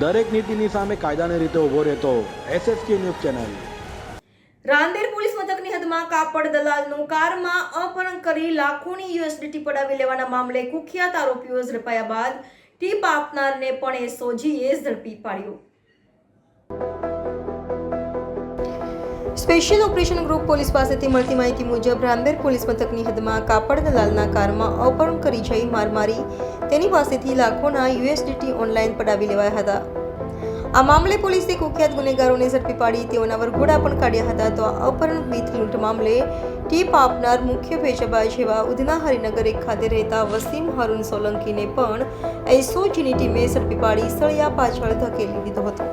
દરેક નીતિની સામે કાયદાની રીતે ઊભો રહેતો S S K news channel. Rander police મથકની હદમાં કાપડ દલાલનું કારમાં અપહરણ કરી લાખોની યુએસડીટી પડાવી લેવાના મામલે કુખ્યાત આરોપીઓ ઝડપાયા બાદ ટીપ આપનારને પણ એ સોજીએ ઝડપી પાડ્યો. સ્પેશિયલ ઓપરેશન ગ્રુપ પોલીસ પાસેથી મળતી માહિતી મુજબ રામદેર પોલીસ મથકની હદમાં કાપડ દલાલના કારમાં અપહરણ કરી જઈ માર મારી તેની પાસેથી લાખોના યુએસડીટી ઓનલાઈન પડાવી લેવાયા હતા. આ મામલે પોલીસે કુખ્યાત ગુનેગારોને ઝડપી પાડી તેઓના વરઘોડા પણ કાઢ્યા હતા તો આ અપહરણ વિથ લૂંટ મામલે ટીપ આપનાર મુખ્ય પેશાબાજ જેવા ઉધના હરિનગર એક ખાતે રહેતા વસીમ હરુન સોલંકીને પણ એસઓજીની ટીમે ઝડપી પાડી સળિયા પાછળ ધકેલી દીધો હતો.